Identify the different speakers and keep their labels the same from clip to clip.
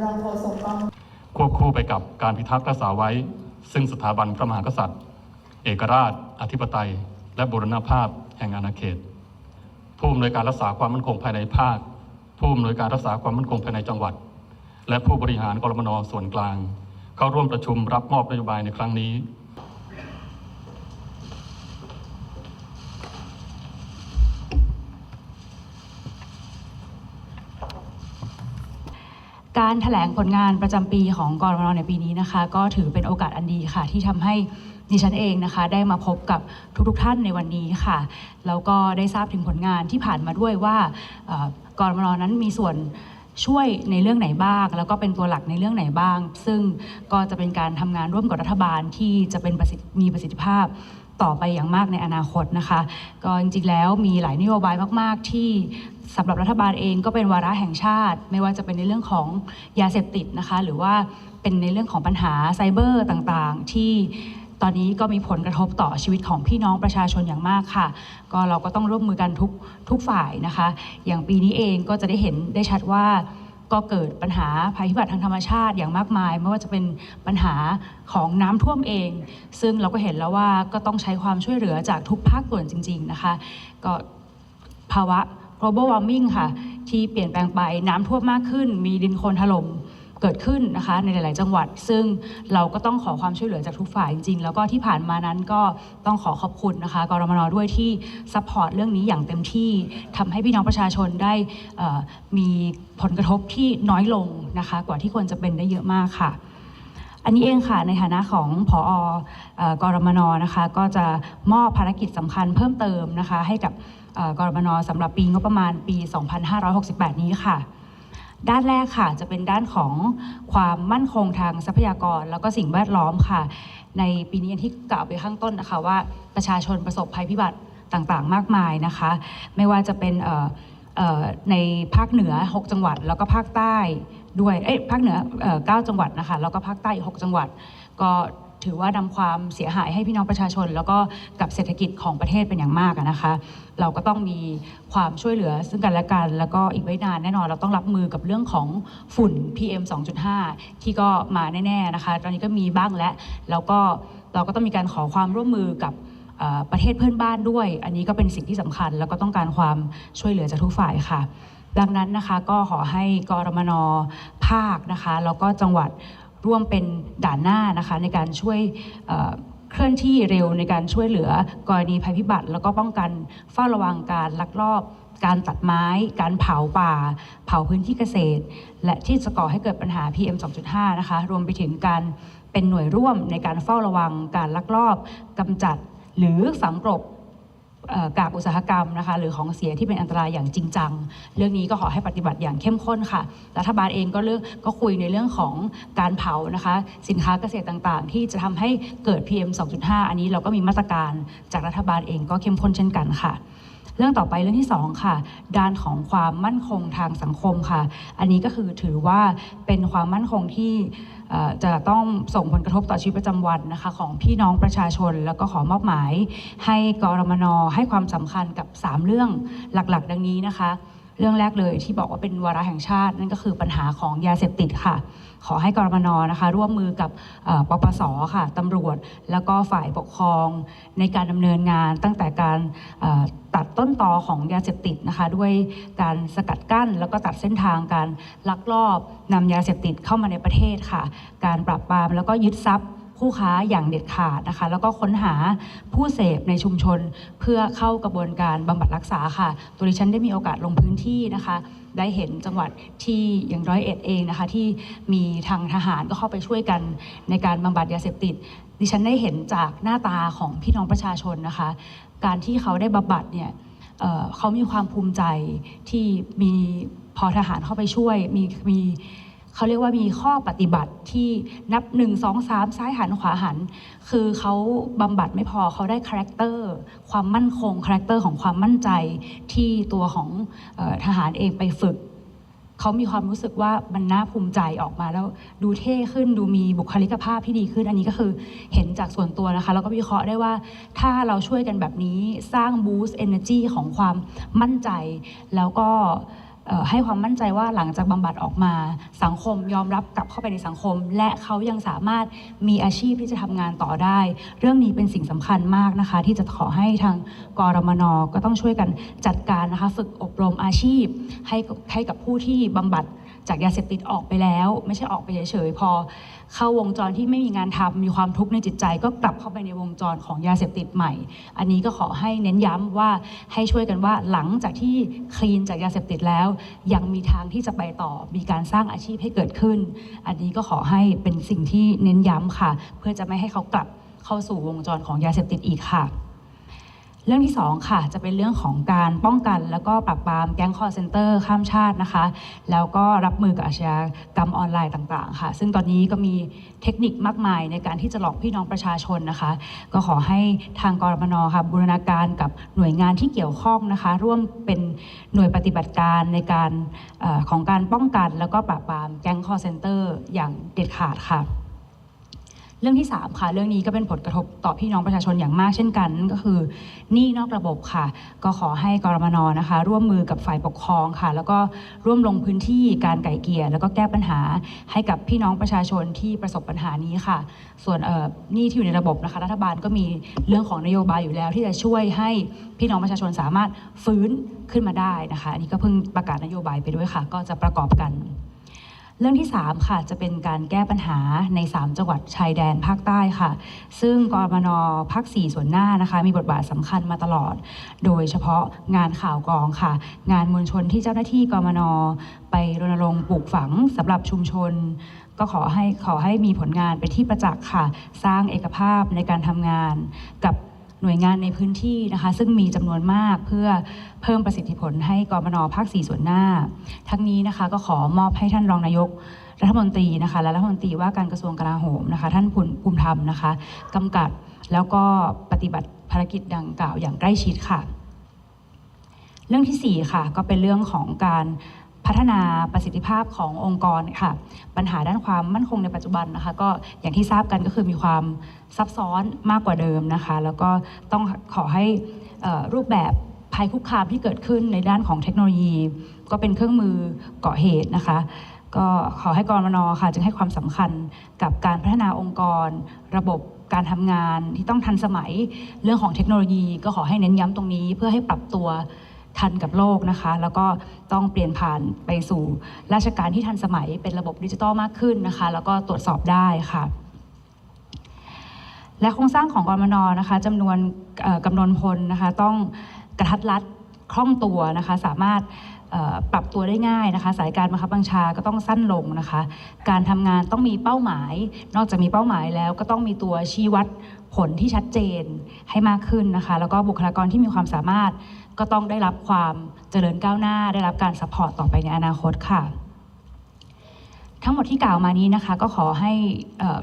Speaker 1: รอ
Speaker 2: งโฆษกกอง
Speaker 3: ควบคู่ไปกับการพิทักษ์รักษาไว้ ซึ่งสถาบันพระมหากษัตริย์ เอกราช อธิปไตย และบูรณภาพแห่งอาณาเขต ผู้อำนวยการรักษาความมั่นคงภายในภาค ผู้อำนวยการรักษาความมั่นคงภายในจังหวัด และผู้บริหารกรมนส่วนกลาง เข้าร่วมประชุมรับมอบนโยบายในครั้งนี้
Speaker 4: การแถลงผลงานประจำปีของกรมนในปีนี้นะคะ ก็ถือเป็นโอกาสอันดีค่ะ ที่ทำให้ดิฉันเองนะคะ ได้มาพบกับทุกๆทท่านในวันนี้ค่ะแล้วก็ได้ทราบถึงผลงานที่ผ่านมาด้วยว่ากรมนนั้นมีส่วนช่วยในเรื่องไหนบ้าง แล้วก็เป็นตัวหลักในเรื่องไหนบ้าง ซึ่งก็จะเป็นการทำงานร่วมกับรัฐบาลที่จะเป็นมีประสิทธิภาพ ต่อไปอย่างมากในอนาคตนะคะก็จริงๆแล้วมีหลายนโยบายมากๆ ที่สำหรับรัฐบาลเองก็เป็นวาระแห่งชาติ ไม่ว่าจะเป็นในเรื่องของยาเสพติดนะคะหรือว่าเป็นในเรื่องของปัญหาไซเบอร์ต่างๆ ที่ตอนนี้ก็มีผลกระทบต่อชีวิตของพี่น้องประชาชนอย่างมากค่ะ ก็เราก็ต้องร่วมมือกันทุกทุกฝ่ายนะคะ อย่างปีนี้เองก็จะได้เห็นได้ชัดว่า ก็เกิดปัญหาภัยพิบัติทางธรรมชาติอย่างมากมาย ไม่ว่าจะเป็นปัญหาของน้ำท่วมเอง ซึ่งเราก็เห็นแล้วว่าก็ต้องใช้ความช่วยเหลือจากทุกภาคส่วนจริง ๆนะคะ ก็ภาวะ global warming ค่ะ ที่เปลี่ยนแปลงไปน้ำท่วมมากขึ้น มีดินโคลนถล่ม เกิดขึ้นนะคะในหลาย ๆ จังหวัด ซึ่งเราก็ต้องขอความช่วยเหลือจากทุกฝ่ายจริง ๆ แล้วก็ที่ผ่านมานั้นก็ต้องขอขอบคุณนะคะกรมนด้วยที่ซัพพอร์ตเรื่องนี้อย่างเต็มที่ทำให้พี่น้องประชาชนได้มีผลกระทบที่น้อยลงนะคะกว่าที่ควรจะเป็นได้เยอะมากค่ะอันนี้เองค่ะในฐานะของผอออกรมนนะคะก็จะมอบภารกิจสำคัญเพิ่มเติมนะคะให้กับกรมนสำหรับปีงบประมาณปี 2568 นี้ค่ะ ด้านแรกค่ะจะเป็นด้านของความมั่นคงทางทรัพยากร แล้วก็สิ่งแวดล้อมค่ะ ในปีนี้อย่างที่กล่าวไปข้างต้นนะคะว่าประชาชนประสบภัยพิบัติต่างๆ มากมายนะคะ ไม่ว่าจะเป็นในภาคเหนือ 6 จังหวัด แล้วก็ภาคใต้ด้วยเอ้ยภาคเหนือเอ่อ9จังหวัดนะคะแล้วก็ภาคใต้อีก6จังหวัดก็ ถือว่านำความเสียหายให้พี่น้องประชาชน แล้วก็กับเศรษฐกิจของประเทศเป็นอย่างมากนะคะ เราก็ต้องมีความช่วยเหลือซึ่งกันและกัน แล้วก็อีกไม่นานแน่นอนเราต้องรับมือกับเรื่องของฝุ่น PM 2.5 ที่ก็มาแน่ๆนะคะ ตอนนี้ก็มีบ้างแล้วแล้วก็เราก็ต้องมีการขอความร่วมมือกับประเทศเพื่อนบ้านด้วย อันนี้ก็เป็นสิ่งที่สำคัญ แล้วก็ต้องการความช่วยเหลือจากทุกฝ่ายค่ะ ดังนั้นนะคะก็ขอให้กรมนภาคนะคะแล้วก็จังหวัด ร่วมเป็นด่านหน้านะคะในการช่วยเคลื่อนที่เร็วในการช่วยเหลือกรณีภัยพิบัติ แล้วก็ป้องกันเฝ้าระวังการลักลอบ การตัดไม้ การเผาป่า เผาพื้นที่เกษตร และที่จะก่อให้เกิดปัญหา PM 2.5 นะคะ รวมไปถึงการเป็นหน่วยร่วมในการเฝ้าระวัง การลักลอบกำจัด หรือฝังกลบ กากอุตสาหกรรมนะคะหรือของเสียที่เป็นอันตรายอย่างจริงจัง เรื่องนี้ก็ขอให้ปฏิบัติอย่างเข้มข้นค่ะ รัฐบาลเองก็เลือกก็คุยในเรื่องของการเผานะคะ สินค้าเกษตรต่างๆ ที่จะทำให้เกิด PM 2.5 อันนี้เราก็มีมาตรการจากรัฐบาลเองก็เข้มข้นเช่นกันค่ะเรื่องต่อไปเรื่องที่ 2 ค่ะ ด้านของความมั่นคงทางสังคมค่ะ อันนี้ก็คือถือว่าเป็นความมั่นคงที่ จะต้องส่งผลกระทบต่อชีวิตประจำวันนะคะของพี่น้องประชาชน แล้วก็ขอมอบหมาย ให้กรมนให้ความสำคัญกับ 3 เรื่องหลักๆ ดังนี้นะคะ รื่องแรกเลยที่บอกว่าเป็นวาระแห่งชาติ นั่นก็คือปัญหาของยาเสพติดค่ะ ขอให้กรมนนะคะ ร่วมมือกับปปสค่ะตำรวจแล้วก็ฝ่ายปกครองในการดำเนินงานตั้งแต่การตัดต้นตอของยาเสพติดนะคะ ด้วยการสกัดกั้น แล้วก็ตัดเส้นทางการลักลอบนำยาเสพติดเข้ามาในประเทศค่ะ การปราบปรามแล้วก็ยึดทรัพย์ ผู้ค้าอย่างเด็ดขาดนะคะ แล้วก็ค้นหาผู้เสพในชุมชน เพื่อเข้ากระบวนการบำบัดรักษาค่ะ ตัวดิฉันได้มีโอกาสลงพื้นที่นะคะ ได้เห็นจังหวัดที่อย่างร้อยเอ็ดเองนะคะ ที่มีทางทหารก็เข้าไปช่วยกันในการบำบัดยาเสพติด ดิฉันได้เห็นจากหน้าตาของพี่น้องประชาชนนะคะ การที่เขาได้บำบัดเนี่ยเเขามีความภูมิใจที่มีพอทหารเข้าไปช่วยมีมี เขาเรียกว่ามีข้อปฏิบัติที่นับ 1 2 3 ซ้ายหันขวาหัน คือเขาบำบัดไม่พอเขาได้คาแรคเตอร์ความมั่นคงคาแรคเตอร์ของความมั่นใจที่ตัวของออทหารเองไปฝึก เขามีความรู้สึกว่ามันน่าภูมิใจออกมาแล้วดูเท่ขึ้นดูมีบุคลิกภาพที่ดีขึ้น อันนี้ก็คือเห็นจากส่วนตัวนะคะ แล้วก็วิเคราะห์ได้ว่าถ้าเราช่วยกันแบบนี้สร้าง boost energy ของความมั่นใจแล้วก็ ให้ความมั่นใจว่าหลังจากบำบัดออกมา สังคมยอมรับกลับเข้าไปในสังคม และเขายังสามารถมีอาชีพที่จะทำงานต่อได้ เรื่องนี้เป็นสิ่งสำคัญมากนะคะ ที่จะขอให้ทางกรมนก็ต้องช่วยกันจัดการนะคะ ฝึกอบรมอาชีพ ให้ให้กับผู้ที่บำบัดจากยาเสพติดออกไปแล้ว ไม่ใช่ออกไปเฉยๆพอ เข้าวงจรที่ไม่มีงานทำมีความทุกข์ในจิตใจ ก็กลับเข้าไปในวงจรของยาเสพติดใหม่ อันนี้ก็ขอให้เน้นย้ำว่าให้ช่วยกันว่าหลังจากที่คลีนจากยาเสพติดแล้ว ยังมีทางที่จะไปต่อมีการสร้างอาชีพให้เกิดขึ้น อันนี้ก็ขอให้เป็นสิ่งที่เน้นย้ำค่ะ เพื่อจะไม่ให้เขากลับเข้าสู่วงจรของยาเสพติดอีกค่ะ เรื่องที่สองค่ะจะเป็นเรื่องของการป้องกัน แล้วก็ปราบปรามแก๊งคอร์เซนเตอร์ข้ามชาตินะคะ แล้วก็รับมือกับอาชญากรรมออนไลน์ต่างๆ ค่ะ ซึ่งตอนนี้ก็มีเทคนิคมากมายในการที่จะหลอกพี่น้องประชาชนนะคะ ก็ขอให้ทางกรมนค่ะบูรณาการกับหน่วยงานที่เกี่ยวข้องนะคะ ร่วมเป็นหน่วยปฏิบัติการในการออของการป้องกัน แล้วก็ปราบปรามแก๊งคอร์เซนเตอร์อย่างเด็ดขาดค่ะ เรื่องที่ 3 ค่ะ เรื่องนี้ก็เป็นผลกระทบต่อพี่น้องประชาชนอย่างมากเช่นกัน ก็คือหนี้นอกระบบค่ะ ก็ขอให้กรมนนะคะ ร่วมมือกับฝ่ายปกครองค่ะ แล้วก็ร่วมลงพื้นที่การไก่เกลี่ยแล้วก็แก้ปัญหาให้กับพี่น้องประชาชนที่ประสบปัญหานี้ค่ะ ส่วนเอ่อหนี้ที่อยู่ในระบบนะคะ รัฐบาลก็มีเรื่องของนโยบายอยู่แล้ว ที่จะช่วยให้พี่น้องประชาชนสามารถฟื้นขึ้นมาได้นะคะ อันนี้ก็เพิ่งประกาศนโยบายไปด้วยค่ะ ก็จะประกอบกัน เรื่องที่ 3 ค่ะ จะเป็นการแก้ปัญหาใน 3 จังหวัดชายแดนภาคใต้ค่ะ ซึ่งกรมนภาค 4 ส่วนหน้านะคะ มีบทบาทสำคัญมาตลอด โดยเฉพาะงานข่าวกองค่ะ งานมวลชนที่เจ้าหน้าที่กรมนไปรณรงค์ปลูกฝังสำหรับชุมชน ก็ขอให้ขอให้มีผลงานเป็นที่ประจักษ์ค่ะ สร้างเอกภาพในการทำงานกับ หน่วยงานในพื้นที่นะคะ ซึ่งมีจำนวนมากเพื่อเพิ่มประสิทธิผลให้กรมนภาค4ส่วนหน้า ทั้งนี้นะคะก็ขอมอบให้ท่านรองนายกรัฐมนตรีนะคะและรัฐมนตรีว่าการกระทรวงกลาโหมนะคะ ท่านภูมิภูมิธรรมนะคะกำกับแล้วก็ปฏิบัติภารกิจดังกล่าวอย่างใกล้ชิดค่ะ เรื่องที่ 4 ค่ะ ก็เป็นเรื่องของการ พัฒนาประสิทธิภาพขององค์กรค่ะ ปัญหาด้านความมั่นคงในปัจจุบันนะคะ ก็อย่างที่ทราบกันก็คือมีความซับซ้อนมากกว่าเดิมนะคะ แล้วก็ต้องขอให้รูปแบบภัยคุกคามที่เกิดขึ้นในด้านของเทคโนโลยี ก็เป็นเครื่องมือก่อเหตุนะคะ ก็ขอให้กรมนค่ะ จึงให้ความสำคัญกับการพัฒนาองค์กร ระบบการทำงานที่ต้องทันสมัยเรื่องของเทคโนโลยี ก็ขอให้เน้นย้ำตรงนี้เพื่อให้ปรับตัว ทันกับโลกนะคะ แล้วก็ต้องเปลี่ยนผ่านไปสู่ราชการที่ทันสมัยเป็นระบบดิจิทัลมากขึ้นนะคะ แล้วก็ตรวจสอบได้ค่ะ และโครงสร้างของกรมนนะคะจำนวนกำนวนพลนะคะ ต้องกระทัดรัดคล่องตัวนะคะ สามารถปรับตัวได้ง่ายนะคะ สายการบังคับบัญชาก็ต้องสั้นลงนะคะ การทำงานต้องมีเป้าหมาย นอกจากมีเป้าหมายแล้วก็ต้องมีตัวชี้วัด ผลที่ชัดเจนให้มากขึ้นนะคะ แล้วก็บุคลากรที่มีความสามารถก็ต้องได้รับความเจริญก้าวหน้า ได้รับการสปอร์ตต่อไปในอนาคตค่ะ ทั้งหมดที่กล่าวมานี้นะคะ ก็ขอให้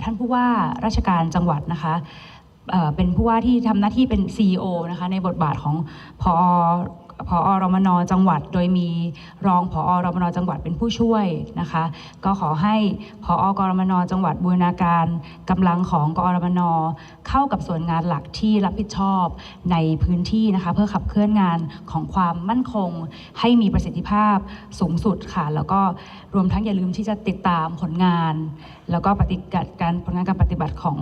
Speaker 4: ท่านผู้ว่าราชการจังหวัดนะคะเอ่อเป็นผู้ว่าที่ทำหน้าที่เป็น CEO นะคะในบทบาทของพอ พอรมนจังหวัด โดยมีรองพอรมนจังหวัดเป็นผู้ช่วยนะคะ ก็ขอให้พอกรมนจังหวัดบูรณาการกำลังของกรมนเข้ากับส่วนงานหลักที่รับผิดชอบในพื้นที่นะคะ เพื่อขับเคลื่อนงานของความมั่นคง ให้มีประสิทธิภาพสูงสุดค่ะ แล้วก็รวมทั้งอย่าลืมที่จะติดตามผลงาน แล้วก็ปฏิบัติการผลงานการปฏิบัติของ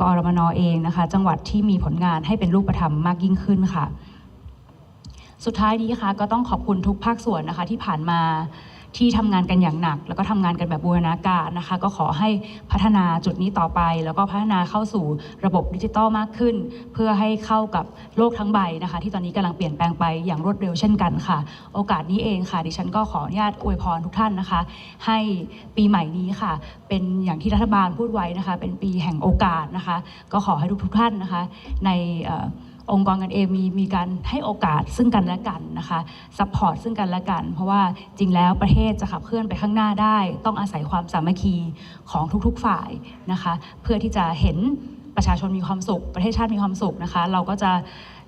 Speaker 4: กรมนเองนะคะ จังหวัดที่มีผลงานให้เป็นรูปธรรมมากยิ่งขึ้นค่ะ สุดท้ายนี้ค่ะก็ต้องขอบคุณทุกภาคส่วนนะคะที่ผ่านมาที่ทำงานกันอย่างหนัก แล้วก็ทำงานกันแบบบูรณาการนะคะ ก็ขอให้พัฒนาจุดนี้ต่อไป แล้วก็พัฒนาเข้าสู่ระบบดิจิตอลมากขึ้น เพื่อให้เข้ากับโลกทั้งใบนะคะ ที่ตอนนี้กำลังเปลี่ยนแปลงไปอย่างรวดเร็วเช่นกันค่ะ โอกาสนี้เองค่ะ ดิฉันก็ขออนุญาตอวยพรทุกท่านนะคะ ให้ปีใหม่นี้ค่ะ เป็นอย่างที่รัฐบาลพูดไว้นะคะ เป็นปีแห่งโอกาสนะคะ ก็ขอให้ทุกทุกท่านนะคะ ในเอ่อ องค์กรกันเองมีมีการให้โอกาสซึ่งกันและกันนะคะซัพพอร์ตซึ่งกันและกัน เพราะว่าจริงแล้วประเทศจะขับเคลื่อนไปข้างหน้าได้ ต้องอาศัยความสามัคคีของทุกๆฝ่ายนะคะ เพื่อที่จะเห็นประชาชนมีความสุข ประเทศชาติมีความสุขนะคะ เราก็จะ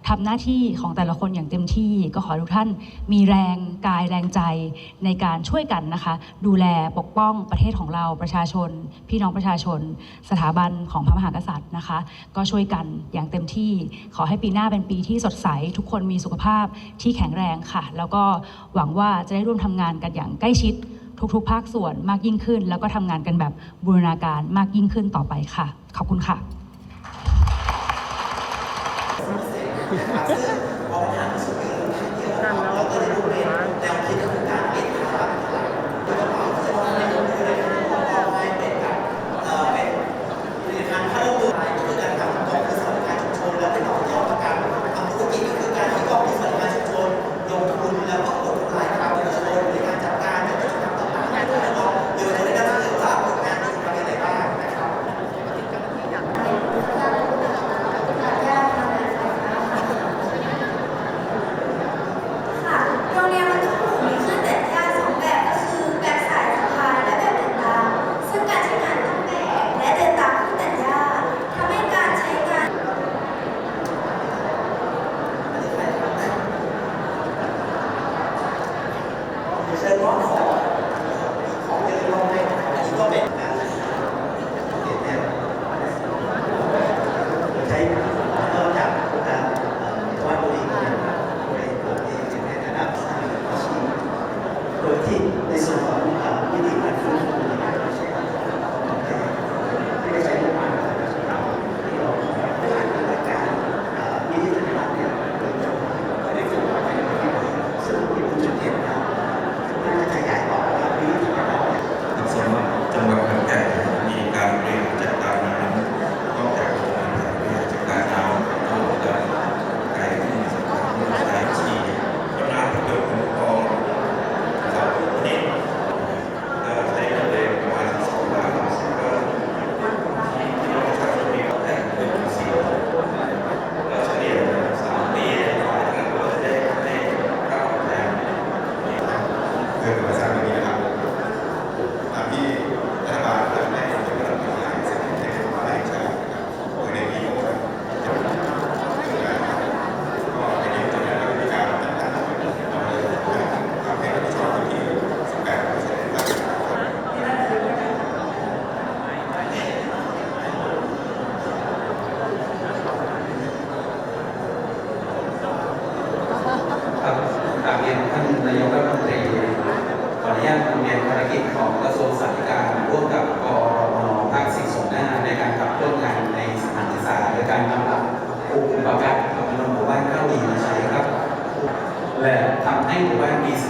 Speaker 4: ทำหน้าที่ของแต่ละคนอย่างเต็มที่ ก็ขอทุกท่านมีแรงกายแรงใจในการช่วยกันนะคะ ดูแลปกป้องประเทศของเราประชาชน พี่น้องประชาชน สถาบันของพระมหากษัตริย์นะคะ ก็ช่วยกันอย่างเต็มที่ ขอให้ปีหน้าเป็นปีที่สดใส ทุกคนมีสุขภาพที่แข็งแรงค่ะ แล้วก็หวังว่าจะได้ร่วมทำงานกันอย่างใกล้ชิดทุกๆ ภาคส่วนมากยิ่งขึ้น แล้วก็ทำงานกันแบบบูรณาการมากยิ่งขึ้นต่อไปค่ะ ขอบคุณค่ะ
Speaker 5: นั่นแล้ว ให้
Speaker 6: หมู่บ้านมี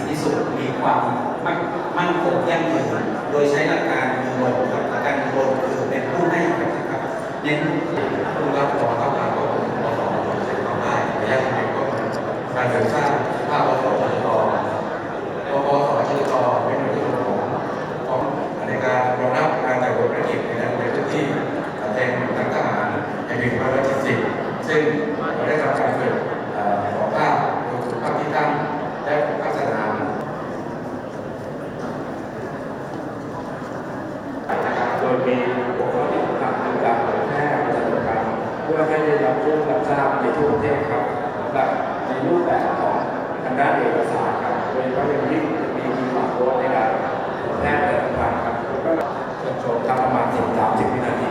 Speaker 6: ในรู
Speaker 7: ปแบบของทางด้า
Speaker 8: นเอ
Speaker 6: กสารครับโดยเฉพาะอย่างยิ่งมีคีย์บอร์ดในการแพ
Speaker 9: ทย์และทางการครับแล้วก็ชมครับประมาณ10-30วินาที